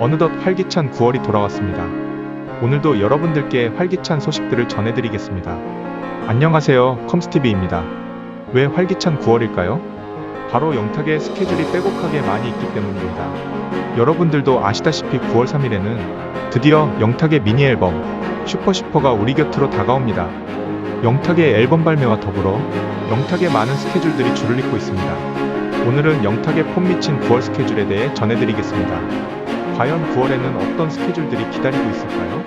어느덧 활기찬 9월이 돌아왔습니다. 오늘도 여러분들께 활기찬 소식들을 전해드리겠습니다. 안녕하세요, 컴스티비입니다. 왜 활기찬 9월일까요? 바로 영탁의 스케줄이 빼곡하게 많이 있기 때문입니다. 여러분들도 아시다시피 9월 3일에는 드디어 영탁의 미니 앨범 슈퍼슈퍼가 우리 곁으로 다가옵니다. 영탁의 앨범 발매와 더불어 영탁의 많은 스케줄들이 줄을 잇고 있습니다. 오늘은 영탁의 폼 미친 9월 스케줄에 대해 전해드리겠습니다. 과연 9월에는 어떤 스케줄들이 기다리고 있을까요?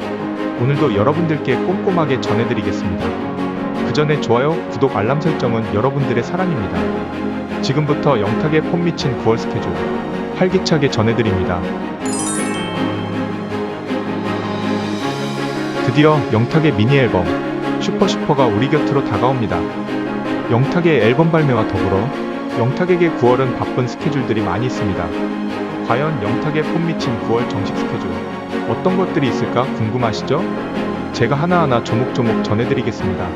오늘도 여러분들께 꼼꼼하게 전해드리겠습니다. 그 전에 좋아요, 구독, 알람 설정은 여러분들의 사랑입니다. 지금부터 영탁의 폼 미친 9월 스케줄 활기차게 전해드립니다. 드디어 영탁의 미니 앨범 슈퍼슈퍼가 우리 곁으로 다가옵니다. 영탁의 앨범 발매와 더불어 영탁에게 9월은 바쁜 스케줄들이 많이 있습니다. 과연 영탁의 폼 미친 9월 정식 스케줄 어떤 것들이 있을까 궁금하시죠? 제가 하나하나 조목조목 전해드리겠습니다.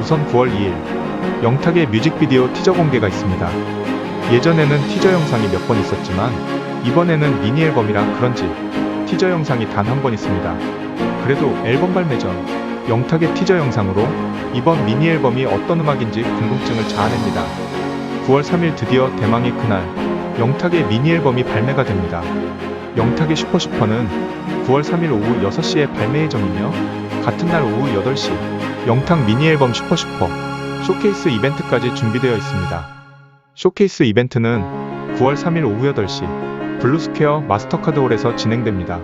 우선 9월 2일 영탁의 뮤직비디오 티저 공개가 있습니다. 예전에는 티저 영상이 몇 번 있었지만 이번에는 미니 앨범이라 그런지 티저 영상이 단 한 번 있습니다. 그래도 앨범 발매 전 영탁의 티저 영상으로 이번 미니 앨범이 어떤 음악인지 궁금증을 자아냅니다. 9월 3일 드디어 대망의 그날 영탁의 미니 앨범이 발매가 됩니다. 영탁의 슈퍼슈퍼는 9월 3일 오후 6시에 발매 예정이며 같은 날 오후 8시 영탁 미니 앨범 슈퍼슈퍼 쇼케이스 이벤트까지 준비되어 있습니다. 쇼케이스 이벤트는 9월 3일 오후 8시 블루스퀘어 마스터카드홀에서 진행됩니다.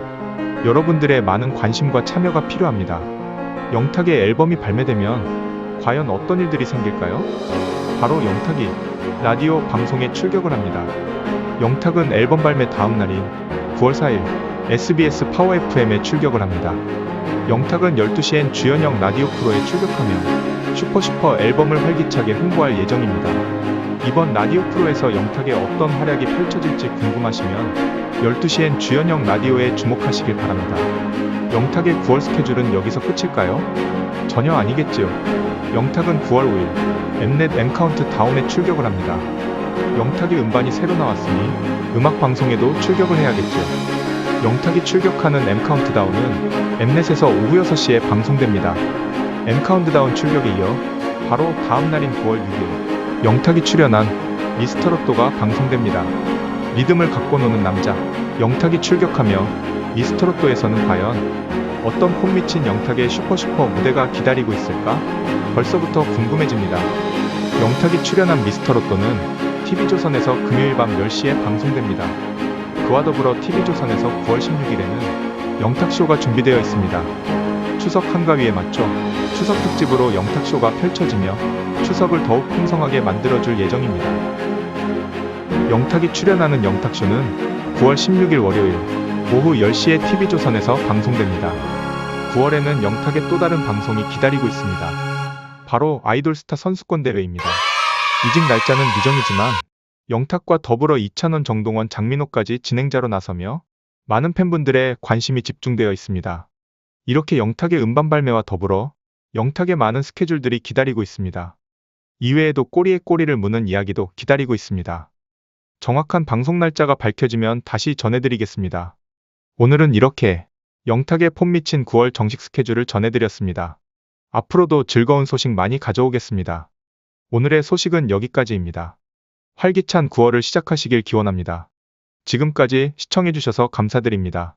여러분들의 많은 관심과 참여가 필요합니다. 영탁의 앨범이 발매되면 과연 어떤 일들이 생길까요? 바로 영탁이 라디오 방송에 출격을 합니다. 영탁은 앨범 발매 다음 날인 9월 4일 SBS 파워 FM에 출격을 합니다. 영탁은 12시엔 주연형 라디오 프로에 출격하며 슈퍼슈퍼 앨범을 활기차게 홍보할 예정입니다. 이번 라디오 프로에서 영탁의 어떤 활약이 펼쳐질지 궁금하시면 12시엔 주연형 라디오에 주목하시길 바랍니다. 영탁의 9월 스케줄은 여기서 끝일까요? 전혀 아니겠지요. 영탁은 9월 5일 엠넷 엠카운트 다운에 출격을 합니다. 영탁의 음반이 새로 나왔으니 음악 방송에도 출격을 해야겠죠. 영탁이 출격하는 엠카운트다운은 엠넷에서 오후 6시에 방송됩니다. 엠카운트다운 출격에 이어 바로 다음 날인 9월 6일 영탁이 출연한 미스터 로또가 방송됩니다. 리듬을 갖고 노는 남자 영탁이 출격하며 미스터 로또에서는 과연 어떤 폼 미친 영탁의 슈퍼슈퍼 무대가 기다리고 있을까? 벌써부터 궁금해집니다. 영탁이 출연한 미스터 로또는 TV조선에서 금요일 밤 10시에 방송됩니다. 그와 더불어 TV조선에서 9월 16일에는 영탁쇼가 준비되어 있습니다. 추석 한가위에 맞춰 추석 특집으로 영탁쇼가 펼쳐지며 추석을 더욱 풍성하게 만들어줄 예정입니다. 영탁이 출연하는 영탁쇼는 9월 16일 월요일 오후 10시에 TV조선에서 방송됩니다. 9월에는 영탁의 또 다른 방송이 기다리고 있습니다. 바로 아이돌스타 선수권 대회입니다. 이직 날짜는 미정이지만 영탁과 더불어 이찬원, 정동원, 장민호까지 진행자로 나서며 많은 팬분들의 관심이 집중되어 있습니다. 이렇게 영탁의 음반 발매와 더불어 영탁의 많은 스케줄들이 기다리고 있습니다. 이외에도 꼬리에 꼬리를 무는 이야기도 기다리고 있습니다. 정확한 방송 날짜가 밝혀지면 다시 전해드리겠습니다. 오늘은 이렇게 영탁의 폼 미친 9월 정식 스케줄을 전해드렸습니다. 앞으로도 즐거운 소식 많이 가져오겠습니다. 오늘의 소식은 여기까지입니다. 활기찬 9월을 시작하시길 기원합니다. 지금까지 시청해주셔서 감사드립니다.